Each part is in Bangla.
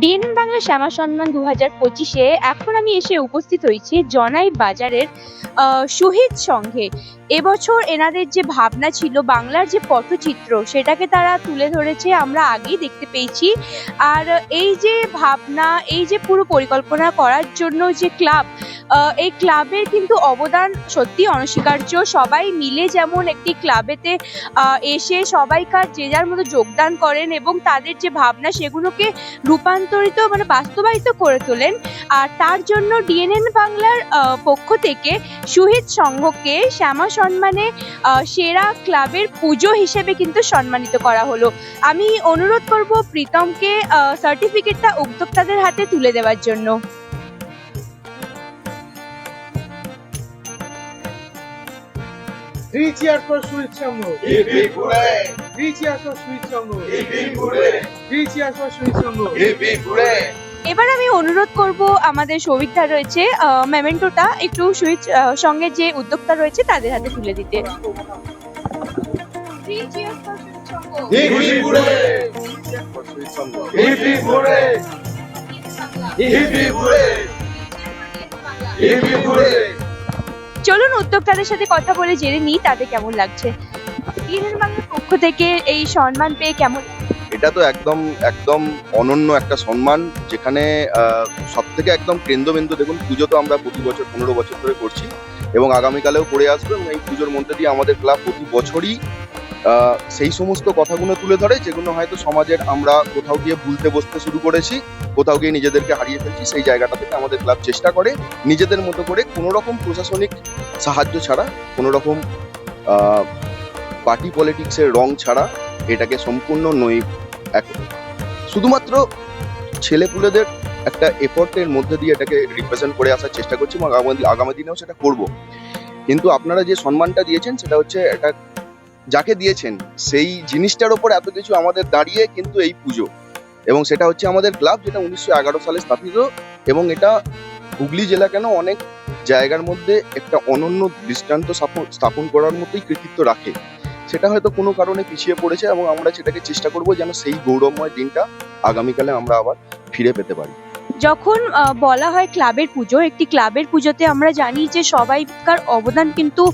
DNN Bangla Shyama Samman দু হাজার পঁচিশে এখন আমি এসে উপস্থিত হয়েছি জনাই বাজারের শহীদ সংঘে। এবছর এনাদের যে ভাবনা ছিল, বাংলার যে পটচিত্র সেটাকে তারা তুলে ধরেছে আমরা আগেই দেখতে পেয়েছি। আর এই যে ভাবনা, এই যে পুরো পরিকল্পনা করার জন্য যে ক্লাব এই ক্লাবের কিন্তু অবদান সত্যি অনস্বীকার্য। সবাই মিলে যেমন একটি ক্লাবেতে এসে সবাইকার যে যার মতো যোগদান করেন এবং তাদের যে ভাবনা, সেগুলোকে রূপান্তরিত মানে বাস্তবায়িত করে তোলেন। আর তার জন্য ডিএনএন বাংলার আহ, পক্ষ থেকে শহীদ সংঘকে শ্যামা সম্মানে আহ, সেরা ক্লাবের পুজো হিসেবে কিন্তু সম্মানিত করা হলো। আমি অনুরোধ করব প্রীতমকে সার্টিফিকেটটা উদ্যোক্তাদের হাতে তুলে দেওয়ার জন্য। Three cheers for Sweet Sangho. এবার আমি অনুরোধ করব, আমাদের সৌভিকটা রয়েছে মেমেন্টোটা একটু সুইচ সঙ্গে যে উদ্যোক্তা রয়েছে তাদের হাতে তুলে দিতে। চলুন উদ্যোক্তাদের সাথে কথা বলে জেনে নিই তাদের কেমন লাগছে। ডিএনএন বাংলার পক্ষ থেকে এই সম্মান পেয়ে কেমন? এটা তো একদম একদম অনন্য একটা সম্মান, যেখানে সব থেকে একদম কেন্দ্রবিন্দু, দেখুন, পুজো তো আমরা প্রতি বছর, পনেরো বছর ধরে করছি, এবং আগামীকালেও করে আসব, এবং এই পুজোর মধ্যে দিয়ে আমাদের ক্লাব প্রতি বছরই সেই সমস্ত কথাগুলো তুলে ধরে, যেগুলো হয়তো সমাজের আমরা কোথাও গিয়ে ভুলতে বসতে শুরু করেছি, কোথাও গিয়ে নিজেদেরকে হারিয়ে ফেলছি, সেই জায়গাটা থেকে আমাদের ক্লাব চেষ্টা করে, নিজেদের মতো করে কোনো রকম প্রশাসনিক সাহায্য ছাড়া কোনো রকম পার্টি পলিটিক্সের রং ছাড়া এটাকে সম্পূর্ণ নই এক। শুধুমাত্র ছেলেপুলেদের একটা এফোর্টের মধ্যে দিয়ে এটাকে রিপ্রেজেন্ট করে আসার চেষ্টা করছি এবং আগামী আগামী দিনেও সেটা করব। কিন্তু আপনারা যে সম্মানটা দিয়েছেন সেটা হচ্ছে এটা যাকে দিয়েছেন, সেই জিনিসটার ওপর এত কিছু আমাদের দাঁড়িয়ে কিন্তু এই পুজো। এবং সেটা হচ্ছে আমাদের ক্লাব যেটা উনিশশো এগারো সালে স্থাপিত এবং এটা হুগলি জেলা কেন অনেক জায়গার মধ্যে একটা অনন্য দৃষ্টান্ত স্থাপন করার মতোই কৃতিত্ব রাখে। সেটা হয়তো কোনো কারণে পিছিয়ে পড়েছে এবং আমরা সেটাকে চেষ্টা করব যেন সেই গৌরবময় দিনটা আগামীকালে আমরা আবার ফিরে পেতে পারি। যখন বলা হয় ক্লাবের পুজো একটি ক্লাবের পুজোতে আমরা জানি যে সবাইকার অবদান কিন্তু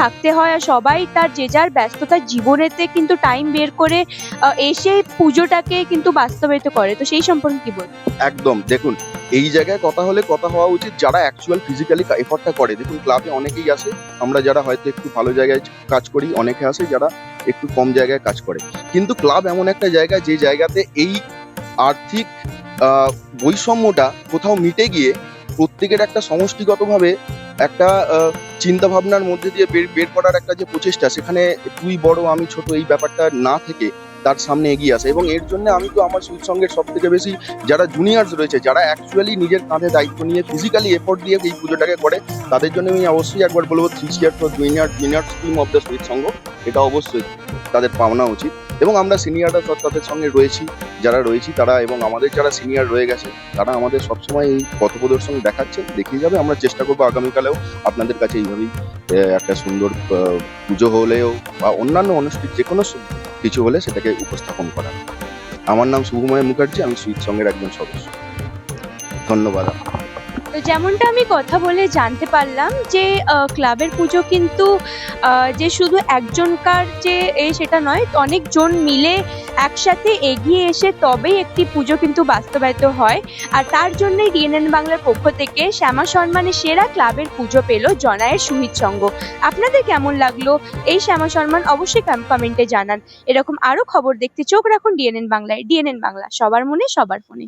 থাকতে হয় আর সবাই তার যে যার ব্যস্ততার জীবনেতে কিন্তু টাইম বের করে এসে পুজোটাকে কিন্তু বাস্তবায়িত করে। তো সেই সম্পর্কে কি বলব একদম দেখুন এই জায়গায় কথা হলে কথা হওয়া উচিত। যারা অ্যাকচুয়াল ফিজিক্যালি এফর্টটা করে, দেখুন ক্লাবে অনেকেই আসে, আমরা যারা হয়তো একটু ভালো জায়গায় কাজ করি, অনেকে আসে যারা একটু কম জায়গায় কাজ করে। কিন্তু ক্লাব এমন একটা জায়গা, যে জায়গাতে এই আর্থিক বৈষম্যটা কোথাও মিটে গিয়ে প্রত্যেকের একটা সমষ্টিগতভাবে একটা চিন্তা ভাবনার মধ্যে দিয়ে বের বের করার একটা যে প্রচেষ্টা, সেখানে তুই বড়, আমি ছোট, এই ব্যাপারটা না থেকে তার সামনে এগিয়ে আসে। এবং এর জন্য আমি তো আমার সুইট সঙ্গের সব থেকে বেশি যারা জুনিয়র্স রয়েছে, যারা অ্যাকচুয়ালি নিজের কাঁধে দায়িত্ব নিয়ে ফিজিক্যালি এফোর্ট দিয়ে এই পুজোটাকে করে, তাদের জন্য আমি অবশ্যই একবার বলব three cheers for junior junior team of the sweet সঙ্গ এটা অবশ্যই তাদের পাওনা উচিত। এবং আমরা সিনিয়ররা তাদের সঙ্গে রয়েছি, যারা রয়েছি তারা এবং আমাদের যারা সিনিয়র রয়ে গেছে, তারা আমাদের সবসময় এই পথ প্রদর্শন দেখাচ্ছেন, দেখিয়ে যাবে। আমরা চেষ্টা করব আগামীকালেও আপনাদের কাছে এইভাবেই একটা সুন্দর পুজো হলেও বা অন্যান্য অনুষ্ঠান যে কোনো কিছু হলে সেটাকে উপস্থাপন করা। আমার নাম শুভময় মুখার্জি, আমি সুইট সঙ্গের একজন সদস্য। ধন্যবাদ তো যেমনটা আমি কথা বলে জানতে পারলাম যে ক্লাবের পুজো কিন্তু যে শুধু একজনকার যে এ সেটা নয়, অনেকজন মিলে একসাথে এগিয়ে এসে তবেই একটি পুজো কিন্তু বাস্তবায়িত হয়। আর তার জন্যই ডিএনএন বাংলার পক্ষ থেকে শ্যামা সম্মানে সেরা ক্লাবের পুজো পেল জনায়ের সুহিত সঙ্গ। আপনাদের কেমন লাগল এই শ্যামা সম্মান অবশ্যই কমেন্টে জানান। এরকম আরও খবর দেখতে চোখ রাখুন ডিএনএন বাংলায়, ডিএনএন বাংলা, সবার মনে সবার ফোনে।